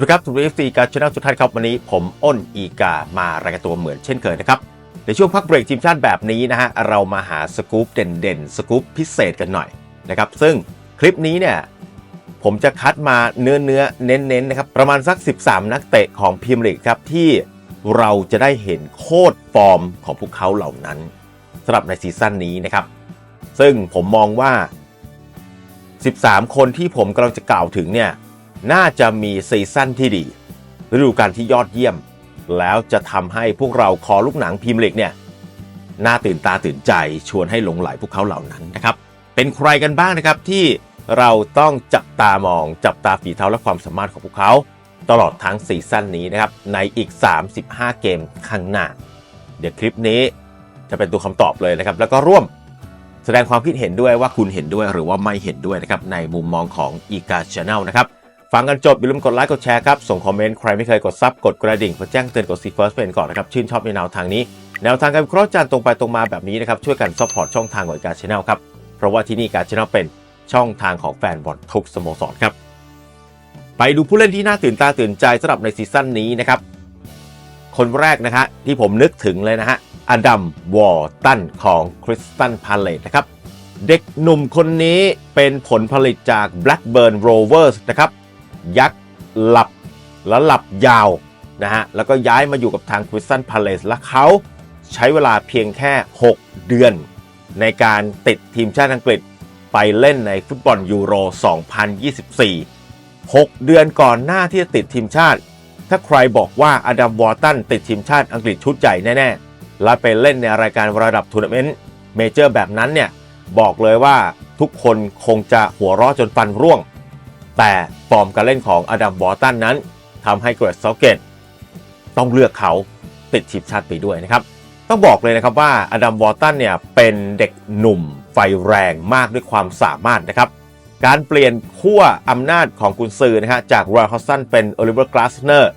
สวัสดีครับทุกท่านซีการชนะสุดท้ายครับวันนี้ผมอ้นอีกามารายงานตัวเหมือนเช่นเคยนะครับในช่วงพักเบรกทีมชาติแบบนี้นะฮะเรามาหาสกู๊ปเด่นๆสกู๊ปพิเศษกันหน่อยนะครับซึ่งคลิปนี้เนี่ยผมจะคัดมาเนื้อเนื้อเน้นๆนนะครับประมาณสัก 13 นักเตะของพรีเมียร์ลีกครับที่เราจะได้เห็นโคตรฟอร์มของพวกเขาเหล่านั้นสำหรับในซีซั่นนี้นะครับ ซึ่งผมมองว่า 13 คนที่ผมกำลังจะกล่าวถึงเนี่ย น่าจะมีซีซั่นที่ดีฤดูกาลที่ยอดเยี่ยม แล้วจะทำให้พวกเราคอลูกหนังพรีเมียร์ลีกเนี่ยน่าตื่นตาตื่นใจชวนให้หลงไหลพวกเขาเหล่านั้นนะครับ เป็นใครกันบ้างนะครับที่เราต้องจับตามองจับตาฝีเท้าและความสามารถของพวกเขา ตลอดทั้งซีซั่นนี้นะครับในอีก 35 เกมข้างหน้า เดี๋ยวคลิปนี้จะเป็นตัวคำตอบเลยนะครับ แล้วก็ร่วมแสดงความคิดเห็นด้วยว่าคุณเห็นด้วยหรือว่าไม่เห็นด้วยนะครับในมุมมองของอีกาชาแนลนะครับ ฟังกันจบอย่าลืมกดไลค์กดแชร์ครับ ส่งคอมเมนต์ ใครไม่เคยกดซับกดกระดิ่งเพื่อแจ้งเตือนกดซีเฟิร์สเป็นก่อนนะครับ ชื่นชอบในแนวทางนี้ แนวทางการวิเคราะห์จานตรงไปตรงมาแบบนี้นะครับ ช่วยกันซัพพอร์ตช่องทางของการชแนลครับ เพราะว่าที่นี่การชแนลเป็นช่องทางของแฟนบอลทุกสโมสรครับ ไปดูผู้เล่นที่น่าตื่นตาตื่นใจสำหรับในซีซั่นนี้นะครับ คนแรกนะฮะที่ผมนึกถึงเลยนะฮะอดัมวอร์ตันของคริสตันพาเลตนะครับ เด็กหนุ่มคนนี้เป็นผลผลิตจาก Blackburn Rovers นะครับ ยักษ์หลับและหลับยาวนะฮะแล้วก็ย้ายมาอยู่กับทาง Crystal Palace และเขาใช้เวลาเพียงแค่ 6 เดือน ในการติดทีมชาติอังกฤษไปเล่นในฟุตบอลยูโร 2024 6 เดือนก่อนหน้าที่จะติดทีมชาติ ถ้าใครบอกว่าอดัมวอร์ตันติดทีมชาติอังกฤษชุดใหญ่แน่ๆ และไปเล่นในรายการระดับทัวร์นาเมนต์เมเจอร์แบบนั้นเนี่ย บอกเลยว่าทุกคนคงจะหัวเราะจนฟันร่วง แต่ฟอร์มการเล่นของอดัมวอร์ตันนั้นทำให้เกรดเซาเกตต้องเลือกเขาติดทีมชาติไปด้วยนะครับ ต้องบอกเลยนะครับว่าอดัมวอร์ตันเนี่ยเป็นเด็กหนุ่มไฟแรงมากด้วยความสามารถนะครับ การเปลี่ยนขั้วอำนาจของกุนซือนะฮะจากรอยฮอสตันเป็นโอลิเวอร์กลาสเนอร์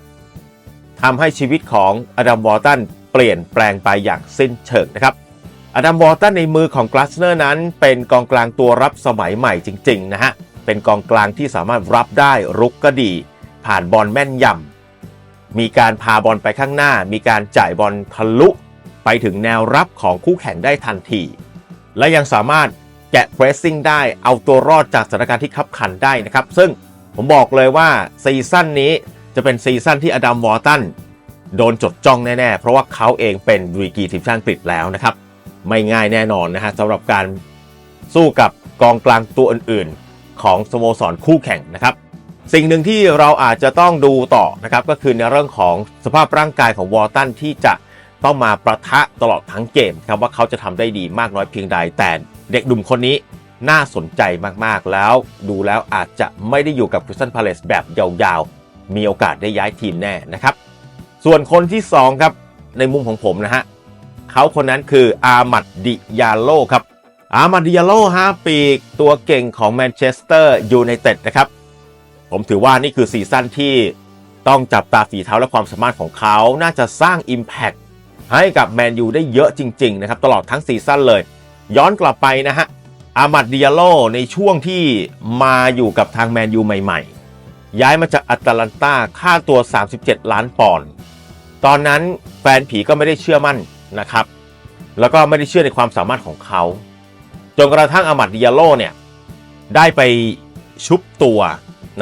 ทำให้ชีวิตของอดัมวอร์ตันเปลี่ยนแปลงไปอย่างสิ้นเชิงนะครับอดัมวอร์ตันในมือของกลาสเนอร์นั้นเป็นกองกลางตัวรับสมัยใหม่จริง ๆ นะฮะ เป็นกองกลางที่สามารถรับได้รุกก็ดี ผ่านบอลแม่นยำมีการพาบอลไปข้างหน้า มีการจ่ายบอลทะลุ ไปถึงแนวรับของคู่แข่งได้ทันที และยังสามารถแกะเพรสซิ่งได้เอาตัวรอดจากสถานการณ์ที่ขับขันได้นะครับ ซึ่งผมบอกเลยว่าซีซั่นนี้จะเป็นซีซั่นที่อดัมวอร์ตันโดนจดจ้องแน่ ๆ เพราะว่าเขาเองเป็นดรีกีทีมชาติอังกฤษแล้วนะครับ ไม่ง่ายแน่นอนนะฮะสำหรับการสู้กับกองกลางตัวอื่น ของสโมสรคู่แข่งนะครับสิ่งหนึ่งที่เราอาจจะต้องดูต่อนะครับก็คือในเรื่องของสภาพร่างกายของวอร์ตันที่จะต้องมาประทะตลอดทั้งเกมครับว่าเขาจะทำได้ดีมากน้อยเพียงใดแต่เด็กหนุ่มคนนี้น่าสนใจมากๆแล้วดูแล้วอาจจะไม่ได้อยู่กับคริสตันพาเลสแบบยาวๆ มีโอกาสได้ย้ายทีมแน่นะครับ ส่วนคนที่สองครับ ในมุมของผมนะฮะเขาคนนั้นคืออามัดดิยาโลครับ อามัดดิยาโลฮะปีกตัวเก่งของแมนเชสเตอร์ยูไนเต็ดนะครับ ผมถือว่านี่คือซีซั่นที่ต้องจับตาฝีเท้าและความสามารถของเขา น่าจะสร้าง Impact ให้กับแมนยูได้เยอะจริง ๆ นะครับ ตลอดทั้งซีซั่นเลย ย้อนกลับไปนะฮะอามัดดิยาโลในช่วงที่มาอยู่กับทางแมนยูใหม่ ๆ ย้ายมาจากอัตแลนตาค่าตัว 37 ล้านปอนด์ตอนนั้นแฟนผีก็ไม่ได้เชื่อมั่นนะครับ แล้วก็ไม่ได้เชื่อในความสามารถของเขา จนกระทั่งอามัดดิยาโลเนี่ย ได้ไปชุบตัว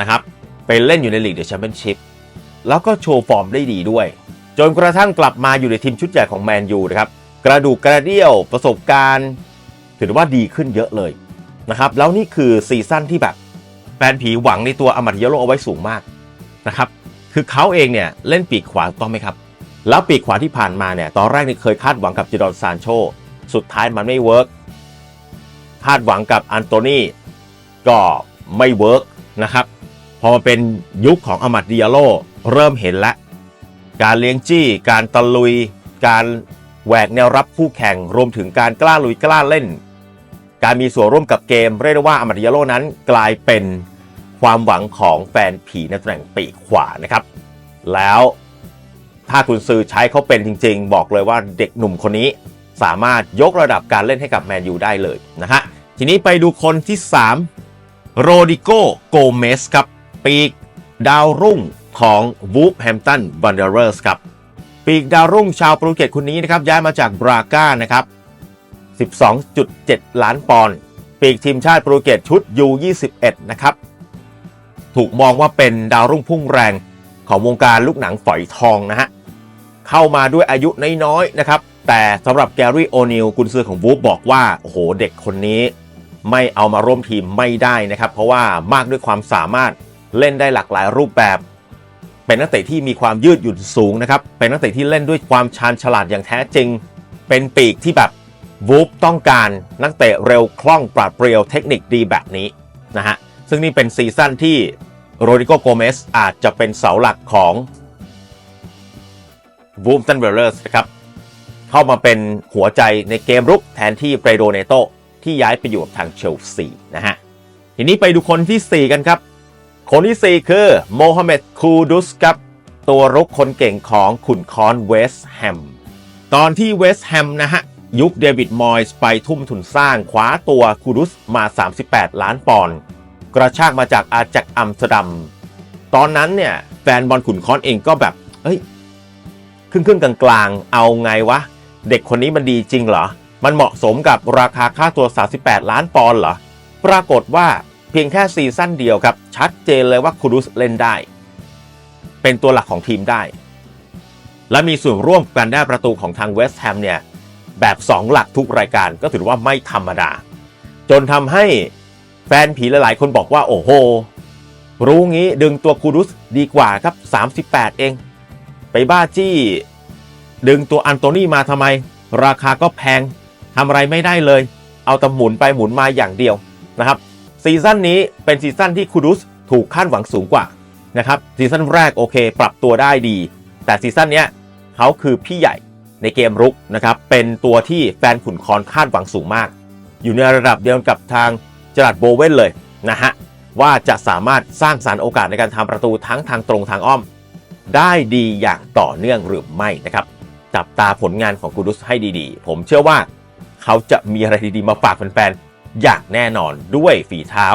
นะครับ ไปเล่นอยู่ในลีกเดอะแชมเปี้ยนชิพแล้วก็โชว์ฟอร์มได้ดีด้วย จนกระทั่งกลับมาอยู่ในทีมชุดใหญ่ของแมนยูนะครับ กระดูกกระเดี่ยวประสบการณ์ ถือว่าดีขึ้นเยอะเลยนะครับ แล้วนี่คือซีซั่นที่แบบแฟนผีหวังในตัวอามัดดิยาโลเอาไว้สูงมากนะครับ คือเขาเองเนี่ยเล่นปีกขวาต้องไหมครับ แล้วปีกขวาที่ผ่านมาเนี่ยตอนแรกนี่เคยคาดหวังกับจิดอนซานโช สุดท้ายมันไม่เวิร์ก คาดหวังกับอันโตนีก็ไม่เวิร์กนะครับ พอมาเป็นยุคของอามัดดิยาโลเริ่มเห็นแล้ว การเลี้ยงจี้ การตะลุย การแหวกแนวรับคู่แข่ง รวมถึงการกล้าลุยกล้าเล่น การมีส่วนร่วมกับเกม เรียกได้ว่าอามัดดิยาโลนั้นกลายเป็นความหวังของแฟนผีในตำแหน่งปีกขวานะครับ แล้วถ้าคุณซื้อใช้เขาเป็นจริง ๆ บอกเลยว่าเด็กหนุ่มคนนี้ สามารถยกระดับการเล่นให้กับแมนยูได้เลยนะฮะ ทีนี้ไปดูคนที่ 3 โรดิโกโกเมสครับ ปีกดาวรุ่งของ Wolverhampton Wanderers ครับ ปีกดาวรุ่งชาวโปรตุเกสคนนี้นะครับ ย้ายมาจากบราก้านะครับ 12.7 ล้านปอนด์ปีกทีมชาติโปรตุเกสชุด U21 นะครับ ถูกมองว่าเป็นดาวรุ่งพุ่งแรงของวงการลูกหนังฝอยทองนะฮะ เข้ามาด้วยอายุน้อยๆนะครับ แต่สำหรับแกรี่โอนิลกุนซือของวูฟบอกว่าโอ้โหเด็กคนนี้ไม่เอามาร่วมทีมไม่ได้นะครับ เพราะว่ามากด้วยความสามารถเล่นได้หลากหลายรูปแบบ เป็นนักเตะที่มีความยืดหยุ่นสูงนะครับ เป็นนักเตะที่เล่นด้วยความชาญฉลาดอย่างแท้จริง เป็นปีกที่แบบวูฟต้องการนักเตะเร็วคล่องปราดเปรียวเทคนิคดีแบบนี้นะฮะซึ่งนี่เป็นซีซั่นที่โรดิโกโกเมสอาจจะเป็นเสาหลักของวูฟตันเบลเลอร์สนะครับ เข้ามาเป็นหัวใจในเกมรุกแทนที่เปโดเนโตที่ย้ายไปอยู่กับทางเชลซีนะฮะ ทีนี้ไปดูคนที่ 4 กันครับ คนที่ 4 คือโมฮัมเหม็ดคูดุสครับ ตัวรุกคนเก่งของขุนคอนเวสต์แฮม ตอนที่เวสต์แฮมนะฮะ ยุคเดวิดมอยส์ไปทุ่มทุนสร้างคว้าตัวคูดุสมา 38 ล้านปอนด์กระชากมาจากอาจากอัมสเตอร์ดัม ตอนนั้นเนี่ยแฟนบอลขุนคอนเองก็แบบ เอ้ยครึ่งครึ่งๆกลางๆ เอาไงวะ เด็กคนนี้มันดีจริงเหรอ มันเหมาะสมกับราคาค่าตัว 38 ล้านปอนด์เหรอ ปรากฏว่าเพียงแค่ซีซั่นเดียวครับ ชัดเจนเลยว่าคูรุสเล่นได้ เป็นตัวหลักของทีมได้ และมีส่วนร่วมการได้ประตูของทางเวสต์แฮมเนี่ย แบบ 2 หลักทุกรายการก็ถือว่าไม่ธรรมดา จนทำให้แฟนผีหลายๆ คนบอกว่า โอ้โห รู้งี้ดึงตัวคูรุสดีกว่าครับ 38 เอง ไปบ้าจี้ ดึงตัวอันโตนี่มาทำไม ราคาก็แพงทำอะไรไม่ได้เลย เอาแต่หมุนไปหมุนมาอย่างเดียวนะครับซีซั่นนี้เป็นซีซั่นที่คูรุสถูกคาดหวังสูงกว่านะครับซีซั่นแรกโอเค ปรับตัวได้ดี แต่ซีซั่นนี้เขาคือพี่ใหญ่ในเกมรุกนะครับเป็นตัวที่แฟนขุนคอนคาดหวังสูงมาก อยู่ในระดับเดียวกับทางจรัดโบเวนเลยนะฮะว่าจะสามารถสร้างสารรค์โอกาสในการทำประตูทั้งทางตรงทางอ้อม ได้ดีอย่างต่อเนื่องหรือไม่นะครับ จับตาผลงานของกูดุสให้ดีๆ ผมเชื่อว่าเขาจะมีอะไรดีๆ มาฝากแฟนๆ อย่างแน่นอนด้วยฝีเท้า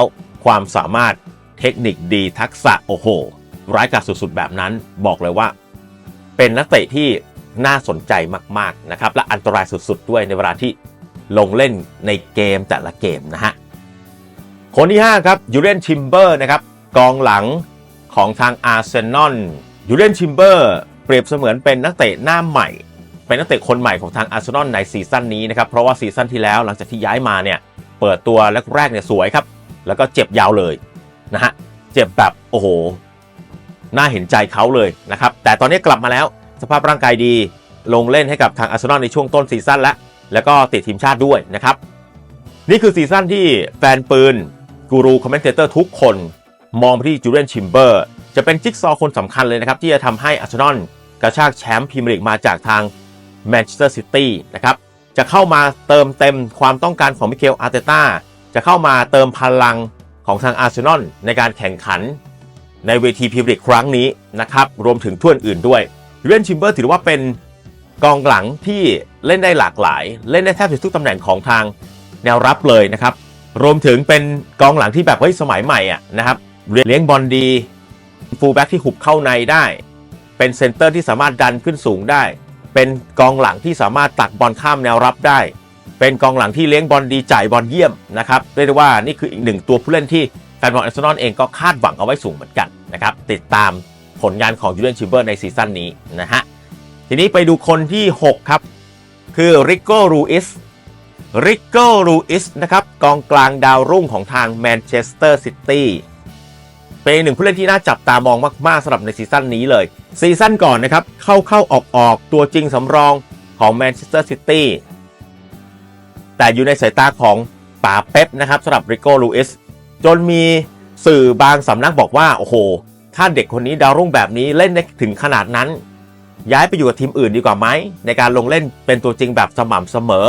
ความสามารถเทคนิคดีทักษะโอ้โห ร้ายกาจสุดๆ แบบนั้นบอกเลยว่า เป็นนักเตะที่น่าสนใจมากๆนะครับและอันตรายสุดๆ ด้วยในเวลาที่ลงเล่นในเกมแต่ละเกมนะฮะคนที่ 5 ครับยูเรนชิมเบอร์นะครับกองหลังของทางอาร์เซนอลยูเรนชิมเบอร์ เปรียบเสมือนเป็นนักเตะหน้าใหม่ เป็นนักเตะคนใหม่ของทางอาร์เซนอลในซีซั่นนี้นะครับเพราะว่าซีซั่นที่แล้วหลังจากที่ย้ายมาเนี่ยเปิดตัวแรกๆเนี่ยสวยครับ แล้วก็เจ็บยาวเลยนะฮะเจ็บแบบโอ้โหน่าเห็นใจเขาเลยนะครับแต่ตอนนี้กลับมาแล้วสภาพร่างกายดีลงเล่นให้กับทางอาร์เซนอลในช่วงต้นซีซั่นแล้วแล้วก็ติดทีมชาติด้วยนะครับ นี่คือซีซั่นที่แฟนปืนกูรูคอมเมนเตอร์ทุกคน มองไปที่จูเลียนชิมเบอร์ จะเป็นจิ๊กซอว์คนสำคัญเลยนะครับ ที่จะทำให้อาร์เซนอล ระชากแชมป์พรีเมียร์ลีกมาจากทางแมนเชสเตอร์ซิตี้นะครับจะเข้ามาเติมเต็มความต้องการของมิเคลอาร์เตต้าจะเข้ามาเติมพลังของทางอาร์เซนอลในการแข่งขันในเวทีพรีเมียร์ลีกครั้งนี้นะครับรวมถึงถ้วอื่นด้วยเลียนชิมเบอร์ถือว่าเป็นกองหลังที่เล่นได้หลากหลาย เล่นได้แทบจะทุกตำแหน่งของทางแนวรับเลยนะครับ รวมถึงเป็นกองหลังที่แบบเฮ้ยสมัยใหม่อะนะครับเลี้ยงบอลดี ฟูลแบ็กที่หุบเข้าในได้ เป็นเซนเตอร์ที่สามารถดันขึ้นสูงได้ เป็นกองหลังที่สามารถตักบอลข้ามแนวรับได้ เป็นกองหลังที่เลี้ยงบอลดีจ่ายบอลเยี่ยมนะครับเรียกได้ว่านี่คืออีกหนึ่งตัวผู้เล่นที่แฟนบอลอาร์เซนอลเองก็คาดหวังเอาไว้สูงเหมือนกันนะครับติดตามผลงานของยูเลนชิเบอร์ในซีซั่นนี้นะฮะทีนี้ไปดูคนที่ 6 ครับ คือริโก้รูอิสริโก้รูอิสนะครับกองกลางดาวรุ่งของทางแมนเชสเตอร์ซิตี้ เป็นหนึ่งผู้เล่นที่น่าจับตามองมากๆสำหรับในซีซั่นนี้เลย ซีซั่นก่อนนะครับ เข้าเข้าออกออกตัวจริงสำรองของแมนเชสเตอร์ซิตี้แต่อยู่ในสายตาของป๋าเป๊ปนะครับสำหรับริโก้ลูอิสจนมีสื่อบางสำนักบอกว่า โอ้โห ถ้าเด็กคนนี้ดาวรุ่งแบบนี้เล่นได้ถึงขนาดนั้น ย้ายไปอยู่กับทีมอื่นดีกว่าไหม ในการลงเล่นเป็นตัวจริงแบบสม่ำเสมอ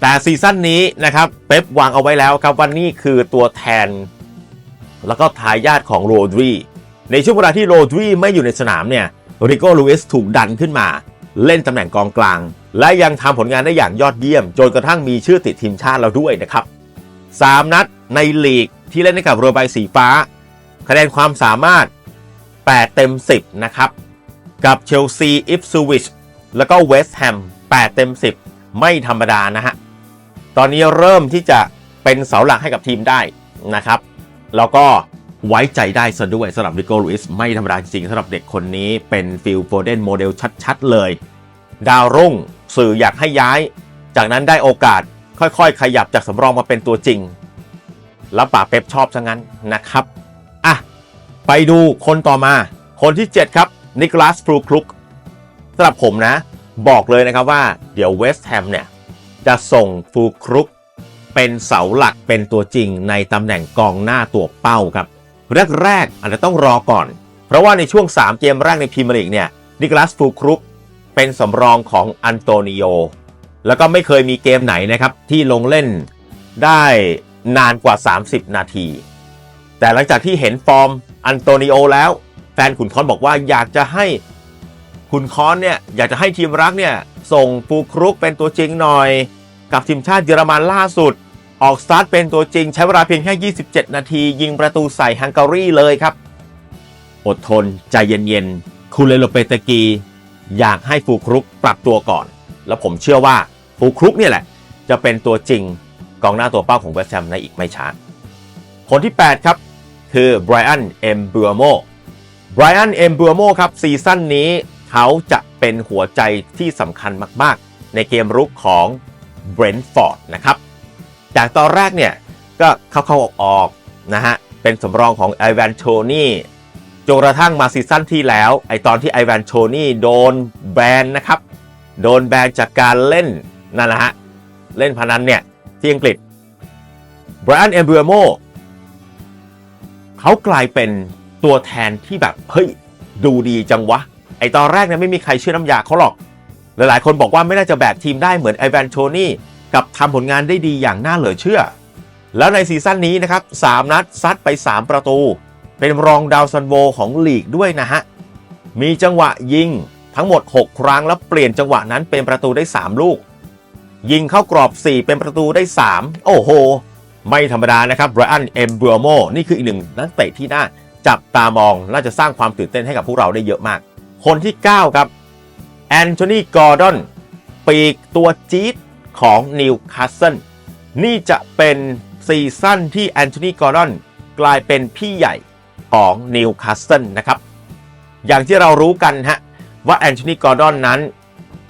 แต่ซีซั่นนี้นะครับเป๊ปวางเอาไว้แล้วครับว่านี่คือตัวแทน แล้วก็ทายาทของโรดรีในช่วงเวลาที่โรดรีไม่อยู่ในสนามเนี่ยริโก้ลูอิสถูกดันขึ้นมา เล่นตำแหน่งกองกลาง และยังทำผลงานได้อย่างยอดเยี่ยม จนกระทั่งมีชื่อติดทีมชาติเราด้วยนะครับ 3 นัดในลีกที่เล่นให้กับโรใบสีฟ้า คะแนนความสามารถ 8 เต็ม 10 นะครับ กับเชลซีอิฟซูวิชแล้วก็เวสต์แฮม 8 เต็ม 10 ไม่ธรรมดานะฮะ ตอนนี้เริ่มที่จะเป็นเสาหลักให้กับทีมได้นะครับ แล้วก็ไว้ใจได้ซะด้วยสำหรับริโกลุอิสไม่ธรรมดาจริงๆสำหรับเด็กคนนี้เป็นฟิลโฟเดนโมเดลชัดๆเลย ดาวรุ่งสื่ออยากให้ย้าย จากนั้นได้โอกาสค่อยๆ ขยับจากสำรองมาเป็นตัวจริง แล้วป่าเป๊ปชอบซะงั้นนะครับอะไปดูคนต่อมา คนที่ 7 ครับนิโคลัสฟรูคลุกสำหรับผมนะ บอกเลยนะครับว่าเดี๋ยวเวสต์แฮมเนี่ยจะส่งฟูคลุก เป็นเสาหลักเป็นตัวจริงในตำแหน่งกองหน้าตัวเป้าครับแรกๆอาจจะต้องรอก่อน เพราะว่าในช่วง 3 เกมแรกในพรีเมียร์ลีกเนี่ยนิโคลัสฟูคลุกเป็นสำรองของอันโตนิโอแล้วก็ไม่เคยมีเกมไหนนะครับที่ลงเล่นได้นานกว่า 30 นาที แต่หลังจากที่เห็นฟอร์มอันโตนิโอแล้ว แฟนขุนค้อนบอกว่าอยากจะให้ขุนค้อนเนี่ยอยากจะให้ทีมรักเนี่ยส่งฟูครุกเป็นตัวจริงหน่อย กับทีมชาติเยอรมันล่าสุด ออกสตาร์ทเป็นตัวจริงใช้เวลาเพียงแค่ 27 นาที ยิงประตูใส่ฮังการีเลยครับ อดทน ใจเย็นๆ คูเลโลเปตกี อยากให้ฟูครุกปรับตัวก่อน แล้วผมเชื่อว่าฟูครุกเนี่ยแหละ จะเป็นตัวจริงกองหน้าตัวเป้าของเวสต์แฮมในอีกไม่ช้าคนที่ 8 ครับ คือไบรอันเอมบูโมไบรอันเอมบูโมครับซีซั่นนี้เขาจะเป็นหัวใจที่สำคัญมาก ๆ ในเกมรุกของเบรนท์ฟอร์ดนะครับ จากตอนแรกเนี่ยก็เข้าๆออกๆนะฮะเป็นสำรองของไอแวนโทนี่จนกระทั่งมาซีซั่นที่แล้ว ไอตอนที่ไอแวนโทนี่โดนแบนนะครับ โดนแบนจากการเล่นนั่นแหละฮะเล่นพนันเนี่ย ที่อังกฤษไบรอันเอมบูโมเขากลายเป็นตัวแทนที่แบบ เฮ้ย ดูดีจังวะ ไอตอนแรกเนี่ยไม่มีใครเชื่อน้ำยาเขาหรอก หลายๆ คนบอกว่าไม่น่าจะแบกทีมได้เหมือนไอแวนโทนี่ กับทำผลงานได้ดีอย่างน่าเหลือเชื่อ แล้วในซีซั่นนี้นะครับ3นัดซัดไป 3 ประตู เป็นรองดาวซันโวของลีกด้วยนะฮะ มีจังหวะยิงทั้งหมด 6 ครั้งแล้วเปลี่ยนจังหวะนั้นเป็นประตูได้ 3 ลูก ยิงเข้ากรอบ 4 เป็นประตูได้ 3 โอ้โห ไม่ธรรมดานะครับไบรอันเอมบูโมนี่คืออีกหนึ่งนักเตะที่น่าจับตามองน่าจะสร้างความตื่นเต้นให้กับพวกเราได้เยอะมาก คนที่ 9 ครับแอนโทนีกอร์ดอนปีกตัวจี๊ด ของนิวคาสเซิลนี่จะเป็นซีซั่นที่แอนโทนีกอร์ดอนกลายเป็นพี่ใหญ่ของนิวคาสเซิลนะครับ อย่างที่เรารู้กันฮะว่าแอนโทนีกอร์ดอนนั้น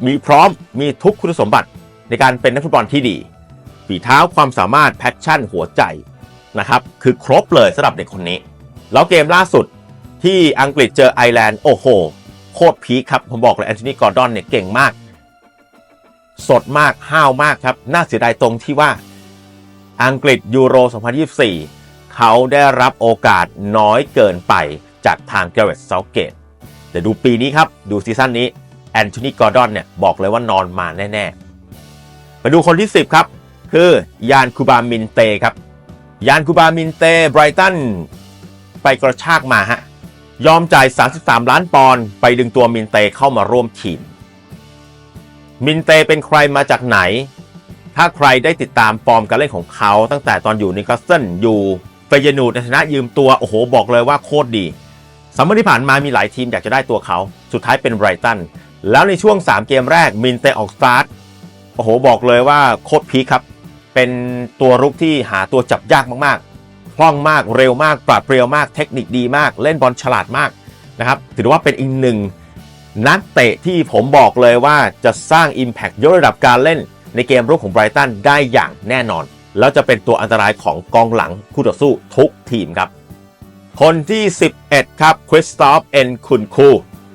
มีพร้อมมีทุกคุณสมบัติในการเป็นนักฟุตบอลที่ดีฝีเท้าความสามารถแพชชั่นหัวใจนะครับ คือครบเลยสำหรับเด็กคนนี้ แล้วเกมล่าสุดที่อังกฤษเจอไอร์แลนด์โอ้โห โคตรพีคครับ ผมบอกเลยแอนโทนีกอร์ดอนเนี่ยเก่งมาก สดมากห้าวมากครับ น่าเสียดายตรงที่ว่าอังกฤษยูโร 2024 เขาได้รับโอกาสน้อยเกินไปจากทางเกเรตเซาเกตแต่ดูปีนี้ครับ ดูซีซั่นนี้แอนโทนีกอร์ดอนเนี่ยบอกเลยว่านอนมาแน่ๆไปดูคนที่ 10 ครับ คือยานคูบามินเตครับ ยานคูบามินเตไบรตันไปกระชากมาฮะยอมจ่าย 33 ล้านปอนด์ไปดึงตัวมินเตเข้ามาร่วมทีม มินเตเป็นใครมาจากไหน ถ้าใครได้ติดตามฟอร์มการเล่นของเขาตั้งแต่ตอนอยู่นิวคาสเซิลอยู่เฟยนูดในฐานะยืมตัว โอ้โห บอกเลยว่าโคตรดีสมมติที่ผ่านมามีหลายทีมอยากจะได้ตัวเขา สุดท้ายเป็นไบรตัน แล้วในช่วง 3 เกมแรกมินเตออกสตาร์ท โอ้โห บอกเลยว่าโคตรพีคครับ เป็นตัวรุกที่หาตัวจับยากมากๆ คล่องมาก เร็วมาก ปราดเปรียวมาก เทคนิคดีมาก เล่นบอลฉลาดมากนะครับ ถือว่าเป็นอีกหนึ่ง นักเตะที่ผมบอกเลยว่าจะสร้าง Impact ยกระดับการเล่น ในเกมรุกของไบรตันได้อย่างแน่นอน แล้วจะเป็นตัวอันตรายของกองหลังคู่ต่อสู้ทุกทีมครับ คนที่ 11 ครับคริสตอฟเอ็นคุนคู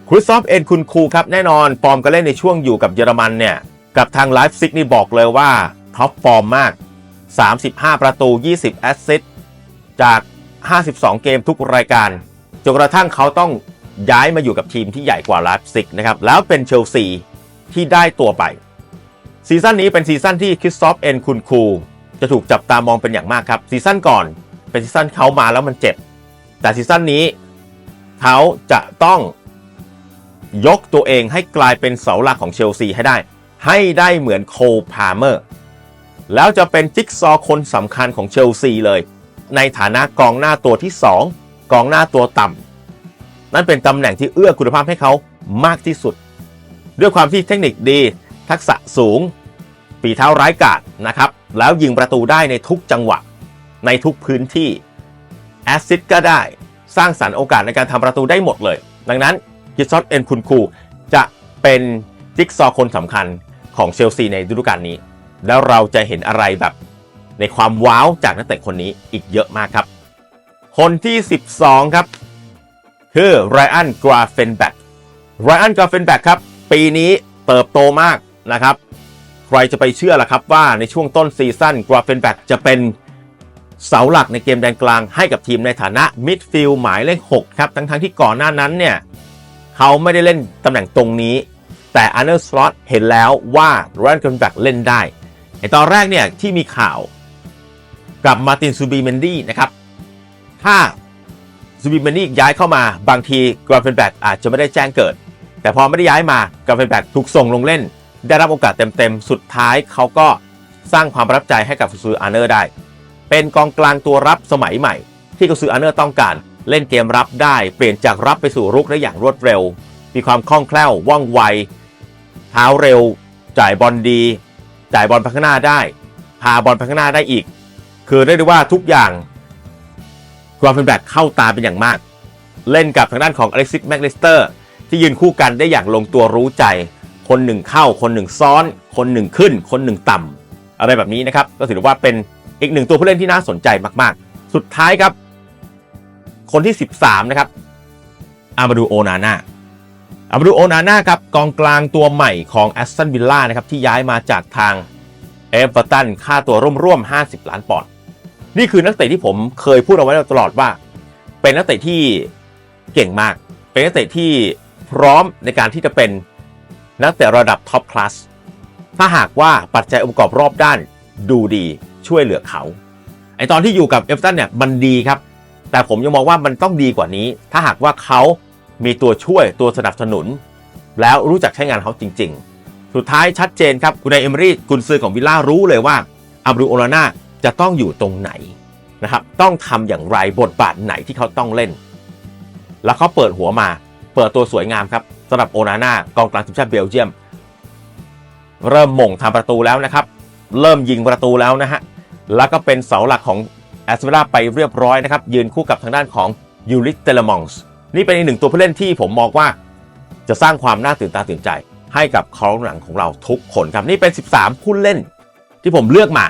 คริสตอฟเอ็นคุนคูครับแน่นอนฟอร์มการเล่นในช่วงอยู่กับเยอรมันเนี่ย กับทางไลฟ์ซิกนี่บอกเลยว่าท็อปฟอร์มมาก 35 ประตู 20 แอสซิสต์จาก 52 เกมทุกรายการจนกระทั่งเขาต้อง ย้ายมาอยู่กับทีมที่ใหญ่กว่าลฟ์ซิกนะครับแล้วเป็นเชลซีที่ได้ตัวไป ซีซั่นนี้เป็นซีซั่นที่คริสตอฟเอนคุนคูจะถูกจับตามองเป็นอย่างมากครับ ซีซั่นก่อนเป็นซีซั่นเขามาแล้วมันเจ็บ แต่ซีซั่นนี้เขาจะต้องยกตัวเองให้กลายเป็นเสาหลักของเชลซีให้ได้ ให้ได้เหมือนโคพาเมอร์ แล้วจะเป็นจิ๊กซอคนสำคัญของเชลซีเลย ในฐานะกองหน้าตัวที่ 2 กองหน้าตัวต่ำ นั่นเป็นตำแหน่งที่เอื้อคุณภาพให้เขามากที่สุด ด้วยความที่เทคนิคดี ทักษะสูงฝีเท้าร้ายกาจนะครับ แล้วยิงประตูได้ในทุกจังหวะ ในทุกพื้นที่แอสซิสก็ได้สร้างสรรค์โอกาสในการทำประตูได้หมดเลย ดังนั้นกิซอตเอ็นคุณคูจะเป็นจิ๊กซอว์คนสำคัญของเชลซีในฤดูกาลนี้ แล้วเราจะเห็นอะไรแบบ ในความว้าวจากนักเตะคนนี้อีกเยอะมากครับ คนที่ 12 ครับ คือไรอันกราเฟนแบ็กไรอันกราเฟนแบ็กครับ ปีนี้เติบโตมากนะครับ ใครจะไปเชื่อล่ะครับว่าในช่วงต้นซีซั่นกราเฟนแบ็กจะเป็นเสาหลักในเกมแดนกลางให้กับทีมในฐานะมิดฟิลด์หมายเลข 6 ครับ ทั้งๆที่ก่อนหน้านั้นเนี่ย เขาไม่ได้เล่นตำแหน่งตรงนี้ แต่อันเดอร์สล็อตเห็นแล้วว่าไรอันกราเฟนแบ็กเล่นได้ไอตอนแรกเนี่ยที่มีข่าวกับมาตินซูบีเมนดี้นะครับ ถ้า ซูบิมานี่ย้ายเข้ามาบางทีกราฟเฟนแบกอาจจะไม่ได้แจ้งเกิด แต่พอไม่ได้ย้ายมากราฟเฟนแบกถูกส่งลงเล่น ได้รับโอกาสเต็มๆ สุดท้ายเขาก็สร้างความประทับใจให้กับซูอาร์เนอร์ได้ เป็นกองกลางตัวรับสมัยใหม่ ที่กุซืออาร์เนอร์ต้องการเล่นเกมรับได้เปลี่ยนจากรับไปสู่รุกได้อย่างรวดเร็ว มีความคล่องแคล่วว่องไวเท้าเร็ว จ่ายบอลดี จ่ายบอลไปข้างหน้าได้ พาบอลไปข้างหน้าได้อีก คือเรียกได้ว่าทุกอย่าง รอฟเฟนแบกเข้าตาเป็นอย่างมาก เล่นกับทางด้านของอเล็กซิสแมกลิสเตอร์ที่ยืนคู่กันได้อย่างลงตัวรู้ใจ คนหนึ่งเข้า คนหนึ่งซ้อน คนหนึ่งขึ้น คนหนึ่งต่ำอะไรแบบนี้นะครับ ก็ถือว่าเป็นอีกหนึ่งตัวผู้เล่นที่น่าสนใจมากๆ สุดท้ายครับ คนที่ 13 นะครับ อามาดูโอนาน่าอามาดูโอนาน่าครับกองกลางตัวใหม่ของแอสตันวิลล่านะครับที่ย้ายมาจากทางเอเวอร์ตันค่าตัวร่วมๆ50 ล้านปอนด์ นี่คือนักเตะที่ผมเคยพูดเอาไว้ตลอดว่า เป็นนักเตะที่เก่งมาก เป็นนักเตะที่พร้อมในการที่จะเป็นนักเตะระดับท็อปคลาสถ้าหากว่าปัจจัยองค์ประกอบรอบด้านดูดีช่วยเหลือเขาไอตอนที่อยู่กับเอฟตันเนี่ยมันดีครับ แต่ผมยังมองว่ามันต้องดีกว่านี้ ถ้าหากว่าเขามีตัวช่วยตัวสนับสนุน แล้วรู้จักใช้งานเขาจริง ๆ สุดท้ายชัดเจนครับคุณนายเอมรี่กุนซือของวิลล่ารู้เลยว่าอับรูโอลาน่า จะต้องอยู่ตรงไหนนะครับ ต้องทำอย่างไรบทบาทไหนที่เขาต้องเล่น แล้วเขาเปิดหัวมา เปิดตัวสวยงามครับสำหรับโอนาน่ากองกลางทีมชาติเบลเยียม เริ่มหม่งทำประตูแล้วนะครับ เริ่มยิงประตูแล้วนะฮะ แล้วก็เป็นเสาหลักของแอสเวลาไปเรียบร้อยนะครับ ยืนคู่กับทางด้านของยูริเตลมองส์นี่เป็นอีกหนึ่งตัวผู้เล่นที่ผมมองว่า จะสร้างความน่าตื่นตาตื่นใจ ให้กับคอร์หลังของเราทุกคนครับนี่เป็น 13 ผู้เล่นที่ผมเลือกมา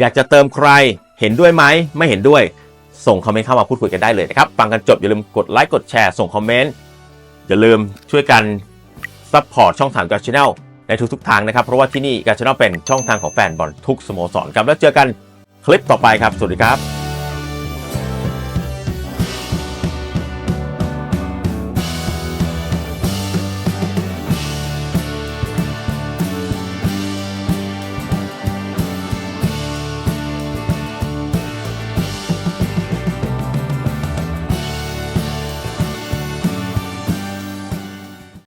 อยากจะเติมใครเห็นด้วยไหมไม่เห็นด้วย ส่งคอมเมนต์เข้ามาพูดคุยกันได้เลยนะครับ ฟังกันจบอย่าลืมกดไลค์กดแชร์ส่งคอมเมนต์อย่าลืมช่วยกันซัพพอร์ตช่องทางการชแนลในทุกๆทางนะครับ เพราะว่าที่นี่การชแนลเป็นช่องทางของแฟนบอลทุกสโมสรครับแล้วเจอกันคลิปต่อไปครับ สวัสดีครับ